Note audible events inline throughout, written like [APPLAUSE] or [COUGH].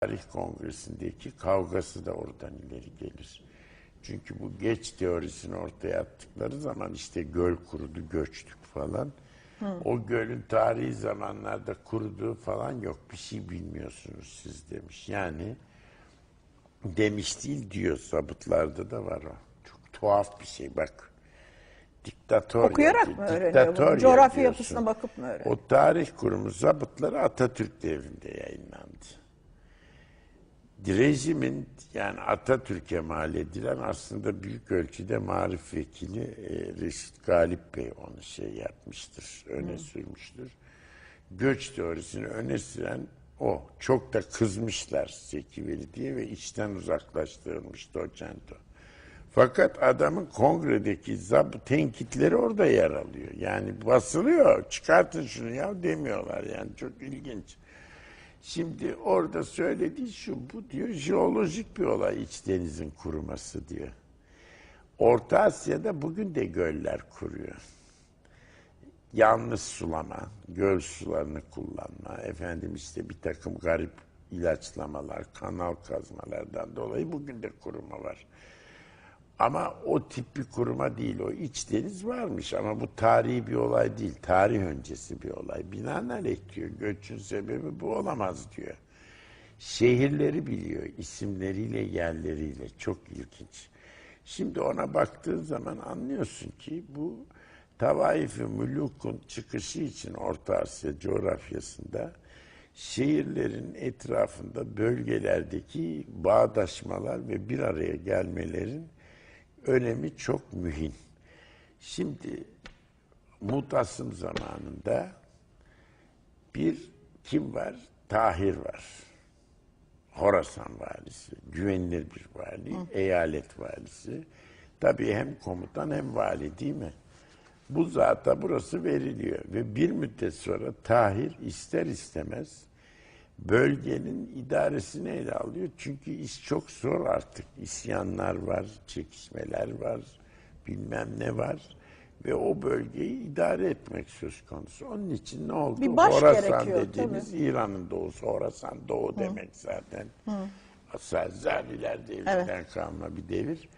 Tarih Kongresi'ndeki kavgası da oradan ileri gelir. Çünkü bu geç teorisini ortaya attıkları zaman işte göl kurudu, göçtük falan. O gölün tarihi zamanlarda kuruduğu falan yok. Bir şey bilmiyorsunuz siz demiş. Yani demiş değil diyor zabıtlarda da var o. Çok tuhaf bir şey bak. Diktatör Okuyarak mı öğreniyor bunu? Coğrafya yapısına bakıp mı öğreniyor? O tarih kurumu zabıtları Atatürk devrinde yayınlandı. Rejimin yani Atatürk'e mal edilen aslında büyük ölçüde marif vekili e, Reşit Galip Bey onu şey yapmıştır, öne sürmüştür. Göç teorisini öne süren o. Çok da kızmışlar Zeki Veli diye ve içten uzaklaştırılmış doçento. Fakat adamın kongredeki zab tenkitleri orada yer alıyor. Yani basılıyor. Çıkartın şunu ya demiyorlar yani. Çok ilginç. Şimdi orada söylediği şu bu diyor jeolojik bir olay iç denizin kuruması diyor. Orta Asya'da bugün de göller kuruyor. Yanlış sulama, göl sularını kullanma, efendim işte bir takım garip ilaçlamalar, kanal kazmalardan dolayı bugün de kuruma var. Ama o tip bir kuruma değil, o iç deniz varmış ama bu tarihi bir olay değil, tarih öncesi bir olay. Binaenaleyh diyor, göçün sebebi bu olamaz diyor. Şehirleri biliyor, isimleriyle, yerleriyle. Çok ilginç. Şimdi ona baktığın zaman anlıyorsun ki bu Tavaif-i Müluk'un çıkışı için Orta Asya coğrafyasında şehirlerin etrafında bölgelerdeki bağdaşmalar ve bir araya gelmelerin önemi çok mühim. Şimdi Mutasım zamanında bir kim var? Tahir var. Horasan valisi, güvenilir bir vali, eyalet valisi. Tabii hem komutan hem vali değil mi? Bu zata burası veriliyor ve bir müddet sonra Tahir ister istemez bölgenin idaresini ele alıyor. Çünkü iş çok zor artık. İsyanlar var, çekişmeler var, bilmem ne var. Ve o bölgeyi idare etmek söz konusu. Onun için ne oldu? Bir baş Horasan dediğimiz İran'ın doğusu, Horasan doğu demek zaten. Asıl Zaliler devrinden kalma bir devir.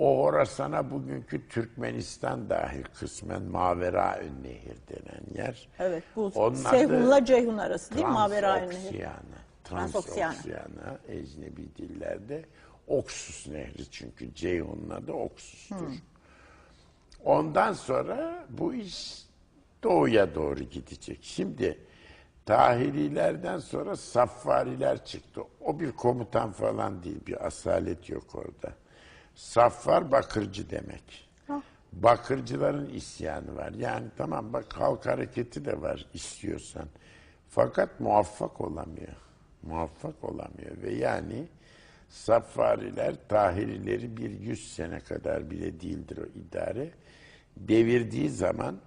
O Horasan'a bugünkü Türkmenistan dahil kısmen Mavera Nehir denen yer. Evet bu Seyhun'la Ceyhun arası değil mi? Mavera Nehri. Transoksiyana. Transoksiyana. Ecnebi dillerde Oksus Nehri çünkü Ceyhun'un adı Oksus'tur. Ondan sonra bu iş doğuya doğru gidecek. Şimdi Tahirilerden sonra Saffariler çıktı. O bir komutan falan değil, bir asalet yok orada. Saffar bakırcı demek. Bakırcıların isyanı var. Yani tamam bak halk hareketi de var istiyorsan. Fakat muvaffak olamıyor. Muvaffak olamıyor ve yani Saffariler Tahirileri bir yüz sene kadar bile değildir o idare. Devirdiği zaman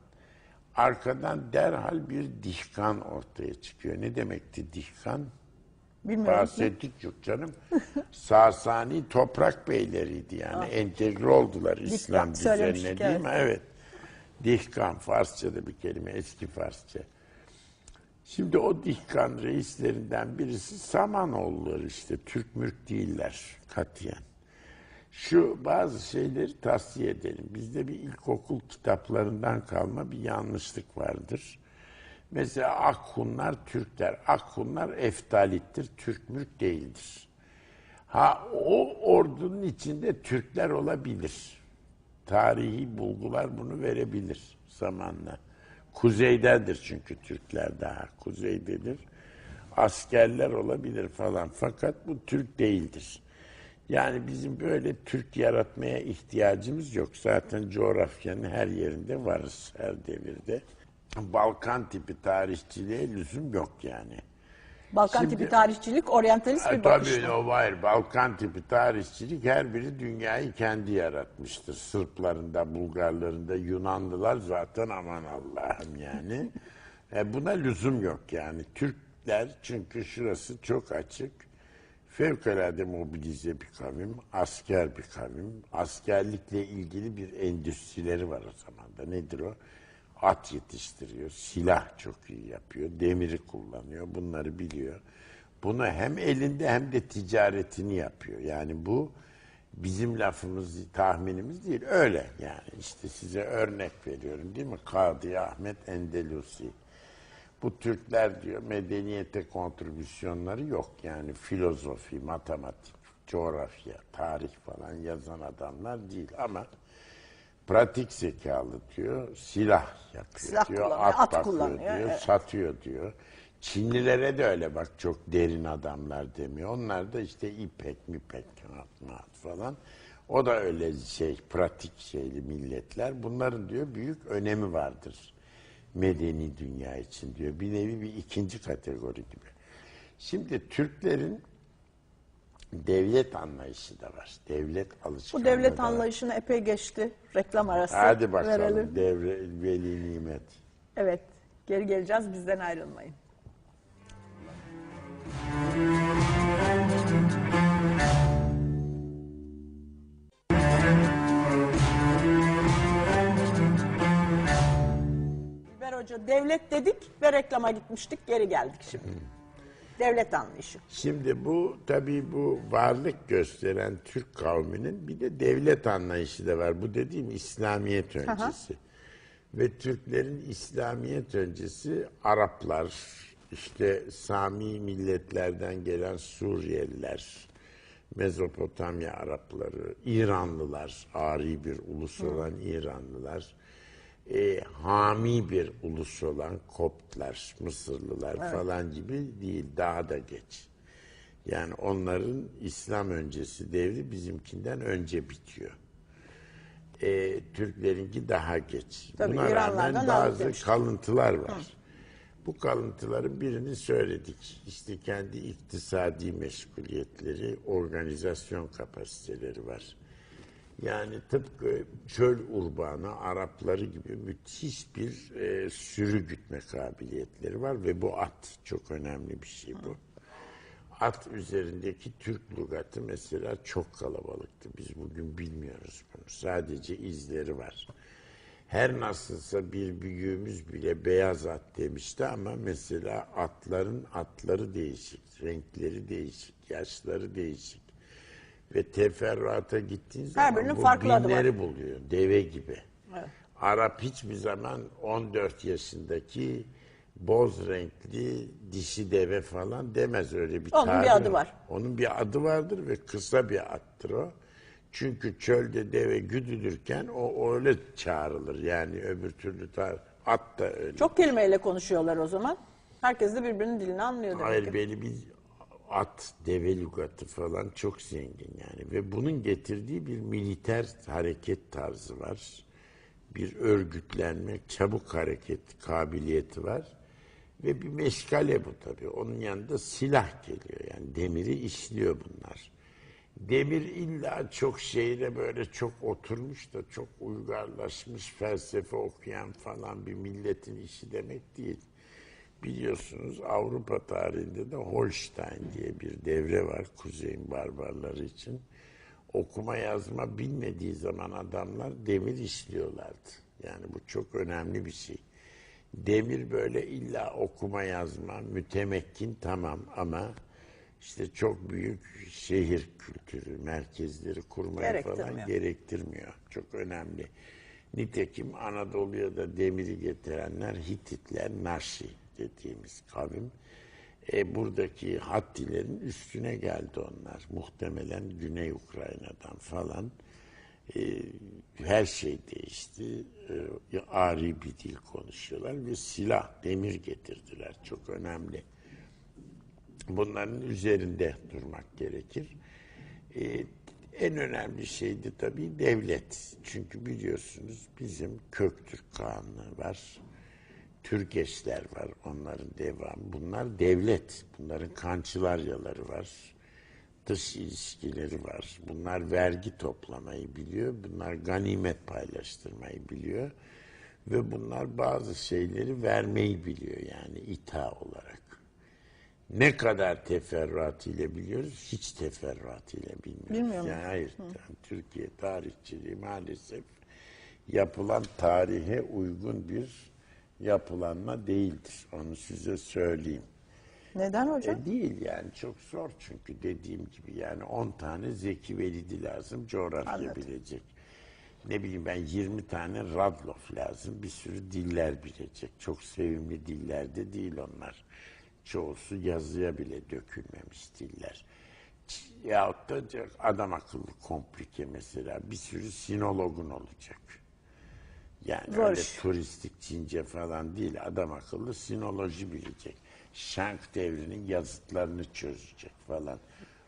arkadan derhal bir dihkan ortaya çıkıyor. Ne demekti dihkan? Bilmiyorum. Bahsettik yok canım. [LAUGHS] Sasani toprak beyleriydi yani. Entegre oldular İslam düzenine değil mi? evet. Evet. Dihkan Farsça'da bir kelime eski Farsça. Şimdi o dihkan reislerinden birisi Samanoğulları işte. Türk mürk değiller katiyen. Şu bazı şeyleri tavsiye edelim. Bizde bir ilkokul kitaplarından kalma bir yanlışlık vardır. Mesela Akhunlar Türkler. Akhunlar eftalittir, Türk mürk değildir. Ha o ordunun içinde Türkler olabilir. Tarihi bulgular bunu verebilir zamanla. Kuzeydendir çünkü Türkler daha kuzeydedir. Askerler olabilir falan fakat bu Türk değildir. Yani bizim böyle Türk yaratmaya ihtiyacımız yok. Zaten coğrafyanın her yerinde varız her devirde. Balkan tipi tarihçiliğe lüzum yok yani. Balkan Şimdi- tipi tarihçilik, oryantalist bir bakış. tabii o var. Balkan tipi tarihçilik her biri dünyayı kendi yaratmıştır. Sırplarında, Bulgarlarında, Yunanlılar zaten aman Allah'ım yani. E, buna lüzum yok yani. Türkler çünkü şurası çok açık. Fevkalade mobilize bir kavim, asker bir kavim. Askerlikle ilgili bir endüstrileri var o zaman da. Nedir o? At yetiştiriyor, silah çok iyi yapıyor, demiri kullanıyor, bunları biliyor. Bunu hem elinde hem de ticaretini yapıyor. Yani bu bizim lafımız, tahminimiz değil. Öyle yani. işte size örnek veriyorum değil mi? Kadı Ahmet Endelusi. Bu Türkler diyor medeniyete kontribüsyonları yok. Yani filozofi, matematik, coğrafya, tarih falan yazan adamlar değil ama pratik zekalı diyor, silah yapıyor Silah diyor, kullanıyor, at, at bakıyor kullanıyor, diyor, evet. satıyor diyor. Çinlilere de öyle bak çok derin adamlar demiyor. Onlar da işte ipek, mipek, mat, mat falan. O da öyle şey, pratik şeyli milletler. Bunların diyor büyük önemi vardır medeni dünya için diyor. Bir nevi bir ikinci kategori gibi. Şimdi Türklerin devlet anlayışı da var. Devlet Bu alışkanlığı devlet da var. anlayışını epey geçti. Reklam arası Hadi bakalım verelim. devre veli nimet. Evet. Geri geleceğiz. Bizden ayrılmayın. İlber Hoca devlet dedik ve reklama gitmiştik. Geri geldik şimdi. Devlet anlayışı. Şimdi bu tabii bu varlık gösteren Türk kavminin bir de devlet anlayışı da var. Bu dediğim İslamiyet öncesi. Ve Türklerin İslamiyet öncesi Araplar, işte Sami milletlerden gelen Suriyeliler, Mezopotamya Arapları, İranlılar, ari bir ulus olan İranlılar, e, hami bir ulus olan Koptlar, Mısırlılar falan gibi değil, daha da geç. Yani onların İslam öncesi devri bizimkinden önce bitiyor. E, Türklerinki daha geç. Tabii, Buna rağmen bazı kalıntılar var. Bu kalıntıların birini söyledik. İşte kendi iktisadi meşguliyetleri, organizasyon kapasiteleri var. Yani tıpkı çöl urbanı Arapları gibi müthiş bir e, sürü gütme kabiliyetleri var ve bu at çok önemli bir şey bu. At üzerindeki Türk lügatı mesela çok kalabalıktı. Biz bugün bilmiyoruz bunu. Sadece izleri var. Her nasılsa bir büyüğümüz bile beyaz at demişti ama mesela atların atları değişik, renkleri değişik, yaşları değişik. Ve teferruata gittiğin zaman birinin bu farklı adı var. binleri buluyor, deve gibi. Arap hiçbir zaman 14 yaşındaki boz renkli dişi deve falan demez öyle bir Onun bir tabir adı var. Onun bir adı vardır ve kısa bir attır o. Çünkü çölde deve güdülürken o öyle çağrılır. Yani öbür türlü tar at da öyle. Çok kelimeyle konuşuyorlar o zaman. Herkes de birbirinin dilini anlıyor demek Hayır ki. belli bir at, deve lügatı falan çok zengin yani. Ve bunun getirdiği bir militer hareket tarzı var. Bir örgütlenme, çabuk hareket kabiliyeti var. Ve bir meşgale bu tabii. Onun yanında silah geliyor. Yani demiri işliyor bunlar. Demir illa çok şehre böyle çok oturmuş da çok uygarlaşmış felsefe okuyan falan bir milletin işi demek değil. Biliyorsunuz Avrupa tarihinde de Holstein diye bir devre var kuzeyin barbarları için. Okuma yazma bilmediği zaman adamlar demir işliyorlardı. Yani bu çok önemli bir şey. Demir böyle illa okuma yazma, mütemekkin tamam ama işte çok büyük şehir kültürü, merkezleri kurmaya falan Gerektirmiyor. Çok önemli. Nitekim Anadolu'ya da demiri getirenler Hititler, Naşi dediğimiz kavim. E, buradaki Hattilerin üstüne geldi onlar. Muhtemelen Güney Ukrayna'dan falan. E, her şey değişti. E, ari bir dil konuşuyorlar ve silah, demir getirdiler. Çok önemli bunların üzerinde durmak gerekir. Ee, en önemli şey de tabii devlet. Çünkü biliyorsunuz bizim Köktürk Kanunu var. Türkeşler var, onların devamı. Bunlar devlet. Bunların kançılaryaları var. Dış ilişkileri var. Bunlar vergi toplamayı biliyor. Bunlar ganimet paylaştırmayı biliyor. Ve bunlar bazı şeyleri vermeyi biliyor yani ita olarak. Ne kadar teferruatıyla biliyoruz, hiç teferruatıyla bilmiyoruz. Bilmiyor yani hayır, yani Türkiye tarihçiliği maalesef yapılan tarihe uygun bir yapılanma değildir. Onu size söyleyeyim. Neden hocam? E değil yani çok zor çünkü dediğim gibi yani 10 tane Zeki Velidi lazım coğrafya Anladım. bilecek. Ne bileyim ben 20 tane Radloff lazım bir sürü diller bilecek. Çok sevimli diller de değil onlar. Çoğusu yazıya bile dökülmemiş diller. Yahut da adam akıllı komplike mesela bir sürü sinologun olacak. Yani Zor öyle turistik Çince falan değil adam akıllı sinoloji bilecek. Şank devrinin yazıtlarını çözecek falan.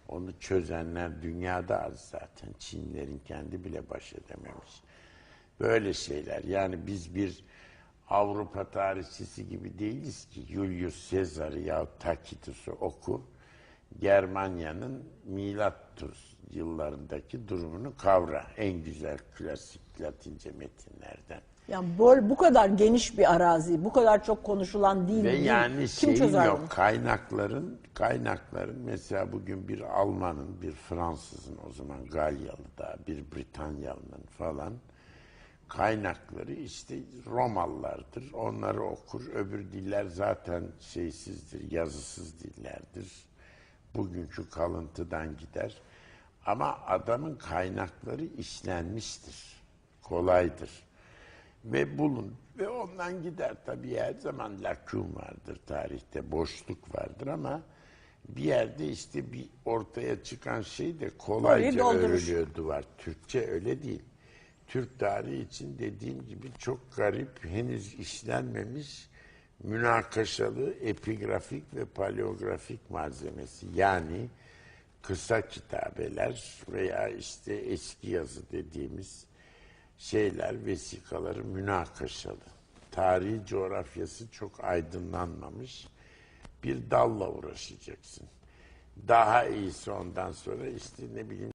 Onu çözenler dünyada az zaten. Çinlerin kendi bile baş edememiş. Böyle şeyler. Yani biz bir Avrupa tarihçisi gibi değiliz ki. Julius Caesar'ı ya Tacitus'u oku. Germanya'nın milattus yıllarındaki durumunu kavra. En güzel klasik Latince metinlerden. Yani bu, bu kadar geniş bir arazi, bu kadar çok konuşulan dil, Ve dil, yani kim şeyin çözer yok bunu? kaynakların kaynakların mesela bugün bir Almanın bir Fransızın o zaman Galyalı da bir Britanyalı'nın falan kaynakları işte Romalılardır. Onları okur. Öbür diller zaten şeysizdir, yazısız dillerdir. Bugünkü kalıntıdan gider. Ama adamın kaynakları işlenmiştir. Kolaydır. Ve bulun. Ve ondan gider. Tabii her zaman lakun vardır tarihte. Boşluk vardır ama bir yerde işte bir ortaya çıkan şey de kolayca doldurur. örülüyor duvar. Türkçe öyle değil. Türk tarihi için dediğim gibi çok garip, henüz işlenmemiş münakaşalı epigrafik ve paleografik malzemesi. Yani kısa kitabeler veya işte eski yazı dediğimiz şeyler, vesikaları münakaşalı. Tarihi coğrafyası çok aydınlanmamış bir dalla uğraşacaksın. Daha iyisi ondan sonra işte ne bileyim